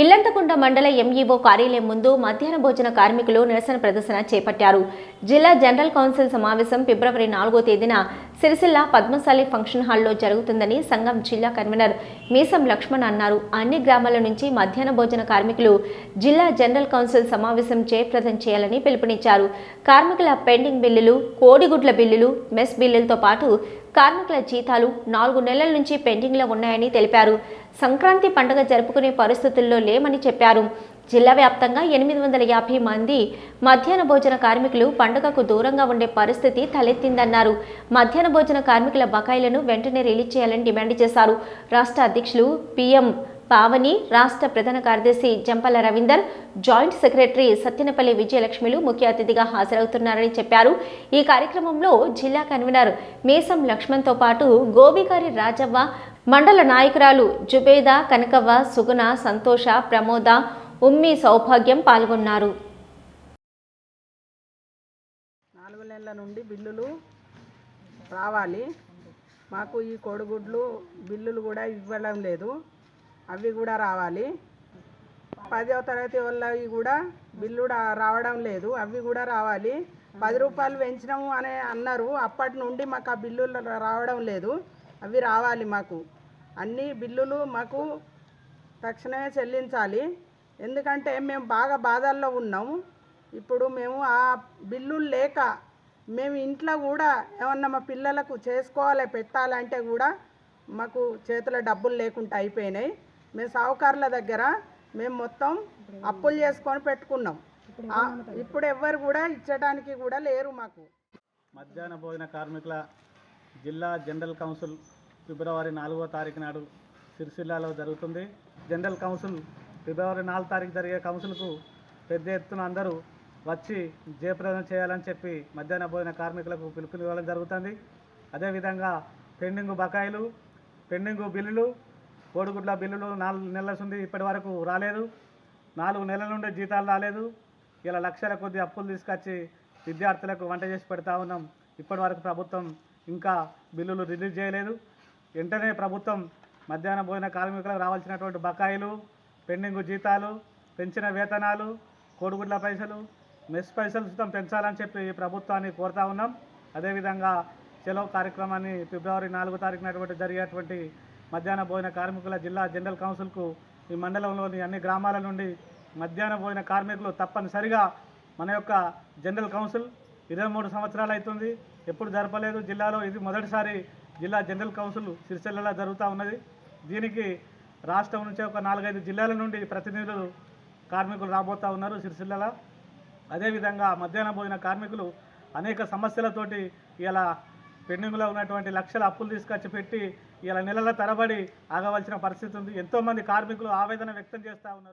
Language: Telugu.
ఇల్లంతకుంట మండల ఎంఈఓ కార్యాలయం ముందు మధ్యాహ్న భోజన కార్మికులు నిరసన ప్రదర్శన చేపట్టారు. జిల్లా జనరల్ కౌన్సిల్ సమావేశం ఫిబ్రవరి నాలుగో తేదీన సిరిసిల్ల పద్మశాలి ఫంక్షన్ హాల్లో జరుగుతుందని సంఘం జిల్లా కన్వీనర్ మీసం లక్ష్మణ్ అన్నారు. అన్ని గ్రామాల నుంచి మధ్యాహ్న భోజన కార్మికులు జిల్లా జనరల్ కౌన్సిల్ సమావేశం జయప్రదం చేయాలని పిలుపునిచ్చారు. కార్మికుల పెండింగ్ బిల్లులు కోడిగుడ్ల బిల్లులు మెస్ బిల్లులతో పాటు కార్మికుల జీతాలు నాలుగు నెలల నుంచి పెండింగ్లో ఉన్నాయని తెలిపారు. సంక్రాంతి పండుగ జరుపుకునే పరిస్థితుల్లో లేమని చెప్పారు. జిల్లా వ్యాప్తంగా ఎనిమిది వందల యాభై మంది మధ్యాహ్న భోజన కార్మికులు పండుగకు దూరంగా ఉండే పరిస్థితి తలెత్తిందన్నారు. మధ్యాహ్న భోజన కార్మికుల బకాయిలను వెంటనే రిలీజ్ చేయాలని డిమాండ్ చేశారు. రాష్ట్ర అధ్యక్షులు పిఎం పావని రాష్ట్ర ప్రధాన కార్యదర్శి జంపల రవీందర్ జాయింట్ సెక్రటరీ సత్యనపల్లి విజయలక్ష్మిలు ముఖ్య అతిథిగా హాజరవుతున్నారని చెప్పారు. ఈ కార్యక్రమంలో జిల్లా కన్వీనర్ మేసం లక్ష్మణ్తో పాటు గోబికారి రాజవ్వ మండల నాయకురాలు జుబేదా కనకవ్వ సుగుణ సంతోష ప్రమోద ఉమ్మి సౌభాగ్యం పాల్గొన్నారు. నాలుగు నెలల నుండి బిల్లులు రావాలి. మాకు ఈ కోడిగుడ్లు బిల్లులు కూడా ఇవ్వడం లేదు. అవి కూడా రావాలి. పదవ తరగతి వాళ్ళవి కూడా బిల్లు రావడం లేదు. అవి కూడా రావాలి. పది రూపాయలు పెంచినాము అని అన్నారు. అప్పటి నుండి మాకు ఆ బిల్లులు రావడం లేదు. అవి రావాలి మాకు. అన్ని బిల్లులు మాకు తక్షణమే చెల్లించాలి. ఎందుకంటే మేము బాగా బాధల్లో ఉన్నాము ఇప్పుడు మేము ఆ బిల్లులు లేక మేము ఇంట్లో కూడా ఏమన్నా మా పిల్లలకు చేసుకోవాలి పెట్టాలంటే కూడా మాకు చేతిలో డబ్బులు లేకుండా అయిపోయినాయి. మేము సావుకారుల దగ్గర మేము మొత్తం అప్పులు చేసుకొని పెట్టుకున్నాం. ఇప్పుడు ఎవ్వరు కూడా ఇచ్చడానికి కూడా లేరు మాకు. మధ్యాహ్న భోజన కార్మికుల జిల్లా జనరల్ కౌన్సిల్ ఫిబ్రవరి నాలుగో తారీఖు నాడు సిరిసిల్లాలో జరుగుతుంది. జనరల్ కౌన్సిల్ ఫిబ్రవరి నాలుగు తారీఖు జరిగే కౌన్సిల్కు పెద్ద ఎత్తున అందరూ వచ్చి జయప్రదం చేయాలని చెప్పి మధ్యాహ్న భోజన కార్మికులకు పిలుపునివ్వడం జరుగుతుంది. అదేవిధంగా పెండింగ్ బకాయిలు పెండింగ్ బిల్లులు కోడిగుడ్ల బిల్లులు నాలుగు నెలల నుండి ఇప్పటి వరకు రాలేదు. నాలుగు నెలల నుండి జీతాలు రాలేదు. ఇలా లక్షల కొద్ది అప్పులు తీసుకొచ్చి విద్యార్థులకు వంట చేసి పెడతా ఉన్నాం. ఇప్పటి వరకు ప్రభుత్వం ఇంకా బిల్లులు రిలీజ్ చేయలేదు. వెంటనే ప్రభుత్వం మధ్యాహ్న భోజన కార్మికులకు రావాల్సినటువంటి బకాయిలు పెండింగ్ జీతాలు పెంచిన వేతనాలు కోడిగుడ్ల పైసలు మెస్ పైసలు సుతం పెంచాలని చెప్పి ప్రభుత్వాన్ని కోరుతా ఉన్నాం. అదేవిధంగా సెలవు కార్యక్రమాన్ని ఫిబ్రవరి నాలుగో తారీఖునటువంటి జరిగేటువంటి మధ్యాహ్న భోజన కార్మికుల జిల్లా జనరల్ కౌన్సిల్కు ఈ మండలంలోని అన్ని గ్రామాల నుండి మధ్యాహ్న భోజన కార్మికులు తప్పనిసరిగా మన యొక్క జనరల్ కౌన్సిల్ ఇరవై మూడు సంవత్సరాలు అవుతుంది. ఎప్పుడు జరపలేదు జిల్లాలో. ఇది మొదటిసారి జిల్లా జనరల్ కౌన్సిల్ సిరిసిల్లలో జరుగుతూ ఉన్నది. దీనికి రాష్ట్రం నుంచి ఒక నాలుగైదు జిల్లాల నుండి ప్రతినిధులు కార్మికులు రాబోతూ ఉన్నారు సిరిసిల్లలో. అదేవిధంగా మధ్యాహ్న భోజన కార్మికులు అనేక సమస్యలతోటి ఇలా పెండింగ్లో ఉన్నటువంటి లక్షల అప్పులు తీసుకొచ్చి పెట్టి ఇలా నెలల తరబడి ఆగవలసిన పరిస్థితి ఉంది. ఎంతోమంది కార్మికులు ఆవేదన వ్యక్తం చేస్తూ ఉన్నారు.